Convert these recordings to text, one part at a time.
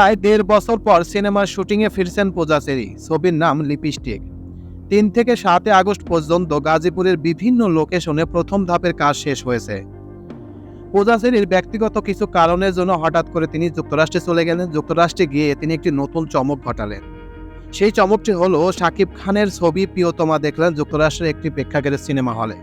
প্রায় দেড় বছর পর সিনেমার শুটিংয়ে ফিরছেন পূজাচেরি ছবির নাম লিপস্টিক। তিন থেকে সাতই আগস্ট পর্যন্ত গাজীপুরের বিভিন্ন লোকেশনে প্রথম ধাপের কাজ শেষ হয়েছে। পূজা পূজাচেরির ব্যক্তিগত কিছু কারণের জন্য হঠাৎ করে তিনি যুক্তরাষ্ট্রে চলে গেলেন। যুক্তরাষ্ট্রে গিয়ে তিনি একটি নতুন চমক ঘটালেন। সেই চমকটি হলো শাকিব খানের ছবি প্রিয়তমা দেখলেন যুক্তরাষ্ট্রের একটি প্রেক্ষাগৃহের সিনেমা হলে।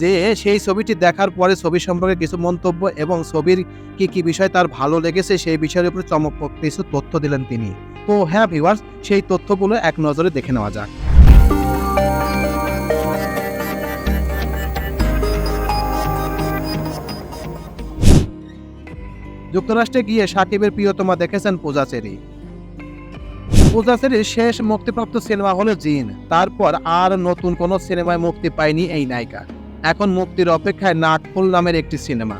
যে সেই ছবিটি দেখার পরে ছবি সম্পর্কে কিছু মন্তব্য এবং ছবির কি কি বিষয় তার ভালো লেগেছে সেই বিষয়ের উপর চমক কিছু তথ্য দিলেন তিনি। তো হ্যাঁ ভিউয়ার্স সেই তথ্যগুলো এক নজরে দেখে নেওয়া যাক। যুক্তরাষ্ট্রে গিয়ে সাকিবের প্রিয়তমা দেখেছেন পূজাচেরি পূজাচেরির শেষ মুক্তিপ্রাপ্ত সিনেমা হলো জিন। তারপর আর নতুন কোনো সিনেমায় মুক্তি পায়নি এই নায়িকা। এখন মুক্তির অপেক্ষায় নাটফুল নামের একটি সিনেমা।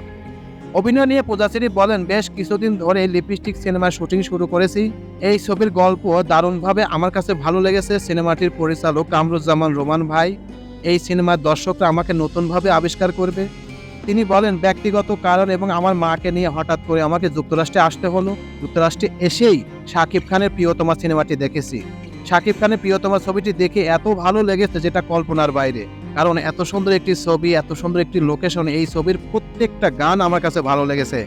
অভিনয় নিয়ে পূজাচেরি বলেন, বেশ কিছুদিন ধরে লিপস্টিক সিনেমার শুটিং শুরু করেছি। এই ছবির গল্প দারুণভাবে আমার কাছে ভালো লেগেছে। সিনেমাটির পরিচালক কামরুজ্জামান রোমান ভাই, এই সিনেমার দর্শকরা আমাকে নতুনভাবে আবিষ্কার করবে। তিনি বলেন, ব্যক্তিগত কারণ এবং আমার মাকে নিয়ে হঠাৎ করে আমাকে যুক্তরাষ্ট্রে আসতে হলো। যুক্তরাষ্ট্রে এসেই শাকিব খানের প্রিয়তমা সিনেমাটি দেখেছি। শাকিব খানের প্রিয়তমা ছবিটি দেখে এত ভালো লেগেছে যেটা কল্পনার বাইরে। কারণ এত সুন্দর একটি ছবি, এত সুন্দর একটি লোকেশন এই ছবির প্রত্যেকটা গান আমার কাছে ভালো লেগেছে।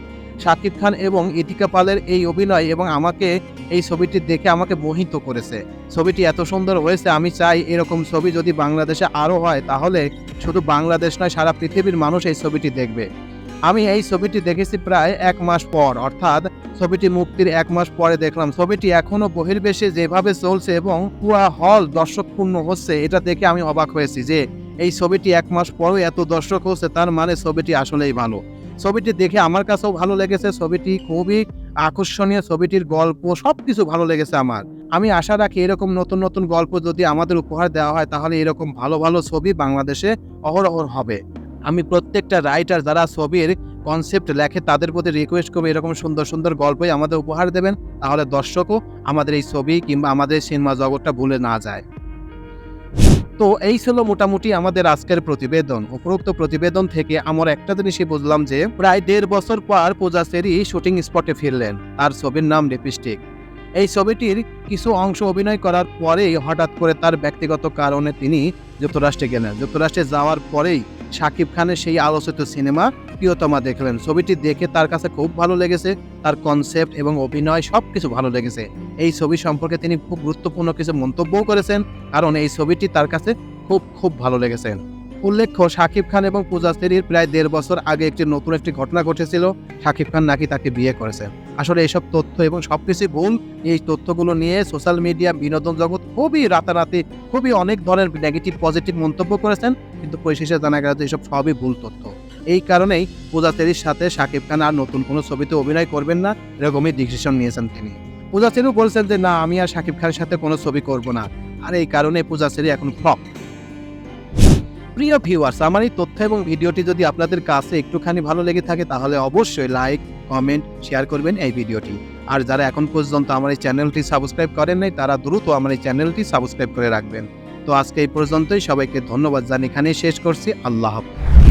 শাকিব খান এবং ইতিকা পালের এই অভিনয় এবং আমাকে এই ছবিটি দেখে আমাকে মোহিত করেছে। ছবিটি এত সুন্দর হয়েছে, আমি চাই এরকম ছবি যদি বাংলাদেশে আরও হয়, তাহলে শুধু বাংলাদেশ নয়, সারা পৃথিবীর মানুষ এই ছবিটি দেখবে। আমি এই ছবিটি দেখেছি প্রায় এক মাস পর, অর্থাৎ ছবিটি মুক্তির এক মাস পরে দেখলাম। ছবিটি এখনও বহির্বেশে যেভাবে চলছে এবং পুরা হল দর্শকপূর্ণ হচ্ছে, এটা দেখে আমি অবাক হয়েছি যে এই ছবিটি এক মাস পরেও এত দর্শক হচ্ছে, তার মানে ছবিটি আসলেই ভালো। ছবিটি দেখে আমার কাছেও ভালো লেগেছে, ছবিটি খুবই আকর্ষণীয়, ছবিটির গল্প সব কিছু ভালো লেগেছে আমার। আমি আশা রাখি এরকম নতুন নতুন গল্প যদি আমাদের উপহার দেওয়া হয়, তাহলে এরকম ভালো ভালো ছবি বাংলাদেশে অহরহ হবে। আমি প্রত্যেকটা রাইটার যারা ছবির কনসেপ্ট লেখে, তাদের প্রতি রিকোয়েস্ট করব এরকম সুন্দর সুন্দর গল্পই আমাদের উপহার দেবেন, তাহলে দর্শকও আমাদের এই ছবি কিংবা আমাদের সিনেমা জগৎটা ভুলে না যায়। তো এই ছিল মোটামুটি আমাদের আজকের প্রতিবেদন। উপরোক্ত প্রতিবেদন থেকে আমার একটা জিনিসই বুঝলাম যে, প্রায় দেড় বছর পর পূজা সেরি শুটিং স্পটে ফিরলেন, তার ছবির নাম লিপস্টিক। এই ছবিটির কিছু অংশ অভিনয় করার পরেই হঠাৎ করে তার ব্যক্তিগত কারণে তিনি যুক্তরাষ্ট্রে গেলেন। যুক্তরাষ্ট্রে যাওয়ার পরেই শাকিব খানের সেই আলোচিত সিনেমা প্রিয়তমা দেখলেন। ছবিটি দেখে তার কাছে খুব ভালো লেগেছে, তার কনসেপ্ট এবং অভিনয় সব কিছু ভালো লেগেছে। এই ছবি সম্পর্কে তিনি খুব গুরুত্বপূর্ণ কিছু মন্তব্যও করেছেন, কারণ এই ছবিটি তার কাছে খুব খুব ভালো লেগেছে। উল্লেখ্য, শাকিব খান এবং পূজা সেরির প্রায় দেড় বছর আগে একটি নতুন একটি ঘটনা ঘটেছিল, শাকিব খান নাকি তাকে বিয়ে করেছেন আসলে এইসব তথ্য এবং সব সবকিছু ভুল। এই তথ্যগুলো নিয়ে সোশ্যাল মিডিয়া, বিনোদন জগৎ খুবই রাতারাতি, খুবই অনেক ধরনের নেগেটিভ পজিটিভ মন্তব্য করেছেন, কিন্তু পরিশেষে জানা গেল যে এইসব সবই ভুল তথ্য। এই কারণেই পূজা সেরির সাথে শাকিব খান আর নতুন কোনো ছবিতে অভিনয় করবেন না এরকমই ডিসিশন নিয়েছেন তিনি। পূজা সেরিও বলছেন যে, না, আমি আর শাকিব খানের সাথে কোনো ছবি করব না। আর এই কারণে পূজা সেরি এখন ফ্লপ প্রিয় ভিউয়ার্স আমার এই তথ্য এবং ভিডিওটি যদি আপনাদের কাছে একটুখানি ভালো লেগে থাকে, তাহলে অবশ্যই লাইক কমেন্ট শেয়ার করবেন এই ভিডিওটি। আর যারা এখন পর্যন্ত আমার এই চ্যানেলটি সাবস্ক্রাইব করেন নাই, তারা দ্রুত আমার এই চ্যানেলটি সাবস্ক্রাইব করে রাখবেন। তো আজকে এই পর্যন্তই, সবাইকে ধন্যবাদ জানি এখানেই শেষ করছি। আল্লাহ হাফেজ।